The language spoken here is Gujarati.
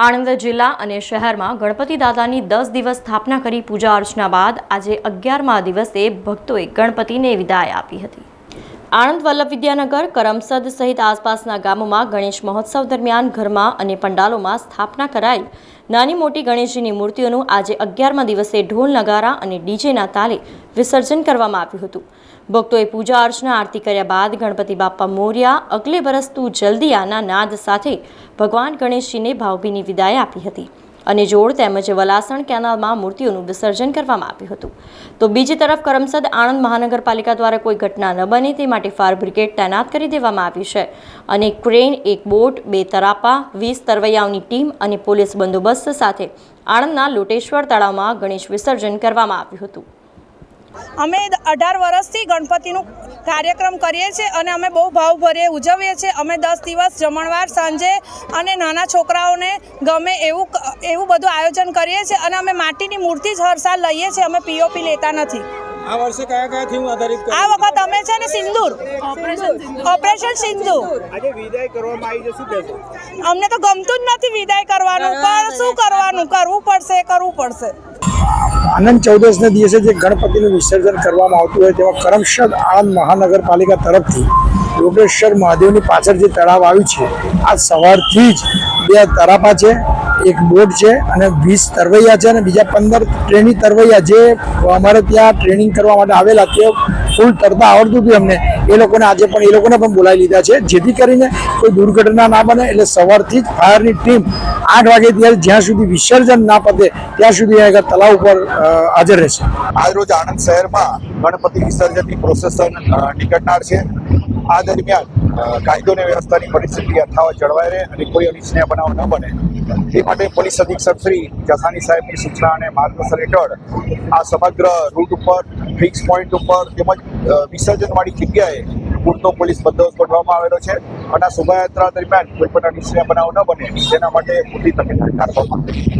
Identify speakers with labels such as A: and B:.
A: આણંદ જિલ્લા અને શહેરમાં ગણપતિ દાદાની દસ દિવસ સ્થાપના કરી પૂજા અર્ચના બાદ આજે અગિયારમા દિવસે ભક્તોએ ગણપતિને વિદાય આપી હતી. આણંદ વલ્લભ વિદ્યાનગર, કરમસદ સહિત આસપાસના ગામોમાં ગણેશ મહોત્સવ દરમિયાન ઘરમાં અને પંડાલોમાં સ્થાપના કરાયેલ નાની મોટી ગણેશજીની મૂર્તિઓનું આજે અગિયારમા દિવસે ઢોલ, નગારા અને ડીજેના તાલે વિસર્જન કરવામાં આવ્યું હતું. ભક્તોએ પૂજા અર્ચના, આરતી કર્યા બાદ ગણપતિ બાપા મોર્યા, અગલે બરસ તું જલ્દી આના નાદ સાથે ભગવાન ગણેશજીને ભાવભીની વિદાય આપી હતી. અને જોડ તેમજ વલાસણ કેનાલમાં મૂર્તિઓનું વિસર્જન કરવામાં આવ્યું હતું. તો બીજી તરફ કરમસદ આણંદ મહાનગરપાલિકા દ્વારા કોઈ ઘટના ન બને તે માટે ફાયર બ્રિગેડ તૈનાત કરી દેવામાં આવી છે. અને ક્રેન, એક બોટ, બે તરાપા, વીસ તરવૈયાઓની ટીમ અને પોલીસ બંદોબસ્ત સાથે આણંદના લોટેશ્વર તળાવમાં ગણેશ વિસર્જન કરવામાં આવ્યું હતું.
B: અમે અઢાર વર્ષથી ગણપતિનું કાર્યક્રમ કરીએ છીએ અને અમે બહુ ભાવભરે ઉજવીએ છીએ. અમે દસ દિવસ જમણવાર સાંજે અને નાના છોકરાઓને ગમે એવું એવું બધું આયોજન કરીએ છીએ અને અમે માટીની મૂર્તિ જ હર સાલ લઈએ છીએ અમે પીઓપી લેતા નથી.
C: આ વર્ષે કયા કયા થીમ આધારિત
B: આ વખત અમે છે ને સિંદૂર. ઓપરેશન સિંદૂર.
C: આજે વિદાય કરવામાં આવી છે શું કહેશો?
B: અમને તો ગમતું જ નથી વિદાય કરવાનું પણ શું કરવાનું? કરવું પડશે કરવું પડશે.
D: આનંદ ચૌદસના દિવસે જે ગણપતિનું વિસર્જન કરવામાં આવતું હોય તેવા કરમશદ આણંદ મહાનગરપાલિકા તરફથી યોગેશ્વર મહાદેવની પાછળ જે તળાવ આવ્યું છે આ સવારથી જ બે તરાપા છે. એક બોટ છે અને વીસ તરવૈયા છે અને બીજા પંદર ટ્રેની તરવૈયા જે અમારે ત્યાં ટ્રેનિંગ કરવા માટે આવેલા તે ફૂલ તરતા આવડતું હતું એમને. એ લોકોને આજે પણ, એ લોકોને પણ બોલાવી લીધા છે. જેથી કરીને કોઈ દુર્ઘટના ના બને, એટલે સવારથી જ ફાયરની ટીમ આઠ વાગે ત્યારે જ્યાં સુધી વિસર્જન ના પતે, ત્યાં સુધી આગળ તળાવ ઉપર હાજર રહેશે.
E: આજરોજ આણંદ શહેરમાં ગણપતિ વિસર્જનની પ્રોસેસન નીકળનાર છે. આ દરમિયાન કાયદો વ્યવસ્થાની પરિસ્થિતિ યથાવત જળવાઈ રહે અને કોઈ અનિચ્છનીય બનાવ ન બને. તે માટે પોલીસ અધિક્ષક શ્રી જસાની સાહેબની સૂચના અને માર્ગદર્શન હેઠળ આ સમગ્ર રૂટ ઉપર ફિક્સ પોઈન્ટ ઉપર તેમજ વિસર્જનવાળી જગ્યાએ પૂરતો પોલીસ બંદોબસ્ત ગોઠવવામાં આવેલો છે અને આ શોભાયાત્રા દરમિયાન કોઈ પણ અનિચ્છનીય બનાવ ન બને તેના માટે પૂરતી તકેદારી રાખવામાં આવી છે.